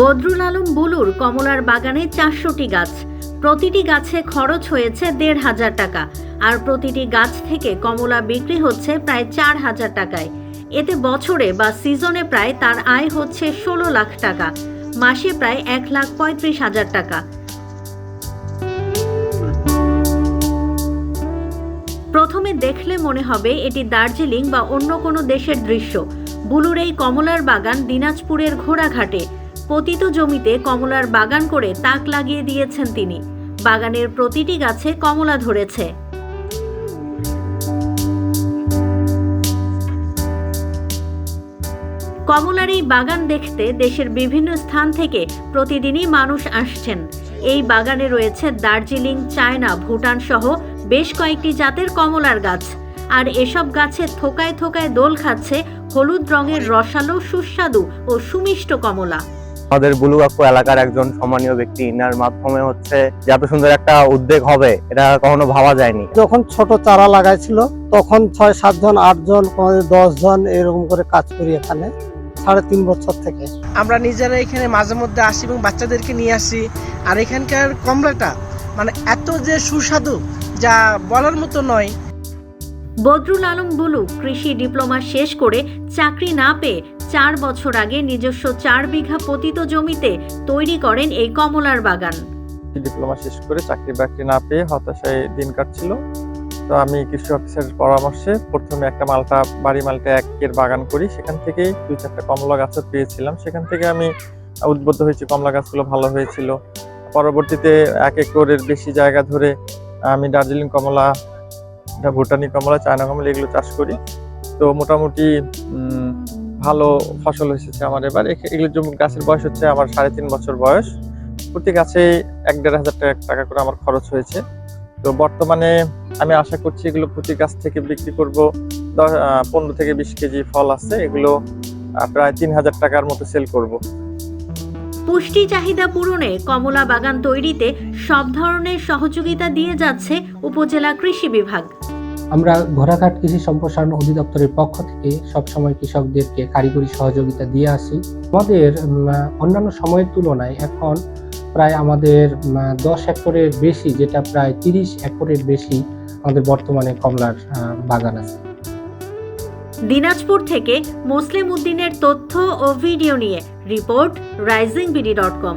বদরুল আলম বুলুর কমলার বাগানে চারশোটি গাছ। প্রতিটি গাছে খরচ হয়েছে দেড় হাজার টাকা। আর প্রতিটি গাছ থেকে কমলা বিক্রি হচ্ছে প্রায় চার হাজার টাকায়। এতে বছরে বা সিজনে প্রায় তার আয় হচ্ছে ষোলো লাখ টাকা। মাসে প্রায় এক লাখ পঁয়ত্রিশ হাজার টাকা। প্রথমে দেখলে মনে হবে এটি দার্জিলিং বা অন্য কোনো দেশের দৃশ্য। বুলুর এই কমলার বাগান দিনাজপুরের ঘোড়াঘাটে। পতিত জমিতে কমলার বাগান করে তাক লাগিয়ে দিয়েছেন তিনি। বাগানের প্রতিটি গাছে কমলা ধরেছে। কমলার এই বাগান দেখতে দেশের বিভিন্ন স্থান থেকে প্রতিদিনই মানুষ আসছেন। এই বাগানে রয়েছে দার্জিলিং, চায়না, ভুটান সহ বেশ কয়েকটি জাতের কমলার গাছ। আর এসব গাছে থোকায় থোকায় দোল খাচ্ছে হলুদ রঙের রসালো, সুস্বাদু ও সুমিষ্ট কমলা। আমাদের বুলুগাক্কু এলাকার একজন সম্মানীয় ব্যক্তি। ইনার মাধ্যমে হচ্ছে যে এত সুন্দর একটা উদ্যোগ হবে এটা কখনো ভাবা যায়নি। যখন ছোট চারা লাগাইছিল তখন ছয় সাতজন আটজন দশ জন এরকম করে কাজ করি এখানে সাড়ে তিন বছর থেকে। আমরা নিজেরা এখানে মাঝে মধ্যে আসি এবং বাচ্চাদেরকে নিয়ে আসি। আর এখানকার কমলাটা মানে এত যে সুস্বাদু যা বলার মতো নয়। বদরুল আলম বুলু কৃষি ডিপ্লোমা শেষ করে চাকরি না পেয়ে চার বছর আগে নিজস্ব চার বিঘা পতিত জমিতে তৈরি করেন এই কমলার বাগান। ডিপ্লোমা শেষ করে চাকরি বাকরি না পেয়ে হতাশায় দিন কাটছিল। তো আমি কৃষি অফিসারের পরামর্শে প্রথমে একটা মালটা, বাড়ি মালটা একের বাগান করি। সেখান থেকেই দুই চারটা কমলা গাছও পেয়েছিলাম। সেখান থেকে আমি উদ্বুদ্ধ হয়েছি কমলা গাছগুলো ভালো হয়েছিল। পরবর্তীতে এক একরের বেশি জায়গা ধরে আমি দার্জিলিং কমলা, ভুটানি কমলা, চায়না কমলা এগুলো চাষ করি। তো মোটামুটি ভালো ফসল এসেছে আমার এবার। এগুলো জমি গাছের বয়স হচ্ছে আমার সাড়ে তিন বছর বয়স। প্রতি গাছে এক দেড় হাজার টাকা করে আমার খরচ হয়েছে। তো বর্তমানে আমি আশা করছি এগুলো প্রতি গাছ থেকে বিক্রি করব। পনেরো থেকে বিশ কেজি ফল আছে, এগুলো প্রায় তিন হাজার টাকার মতো সেল করব। পুষ্টি চাহিদা পূরণে কমলা বাগান তৈরিতে সব ধরনের সহযোগিতা দিয়ে যাচ্ছে উপজেলা কৃষি বিভাগ। আমরা ঘোড়াঘাট কৃষি সম্প্রসারণ অধিদপ্তরের পক্ষ থেকে সবসময় কৃষকদেরকে কারিগরি সহযোগিতা দিয়ে আসি। আমাদের অন্যান্য সময়ের তুলনায় এখন প্রায় আমাদের দশ একরের বেশি, যেটা প্রায় তিরিশ একরের বেশি আমাদের বর্তমানে কমলার বাগান আছে। দিনাজপুর থেকে মুসলিম উদ্দিনের তথ্য ও ভিডিও নিয়ে report rising BD dot com.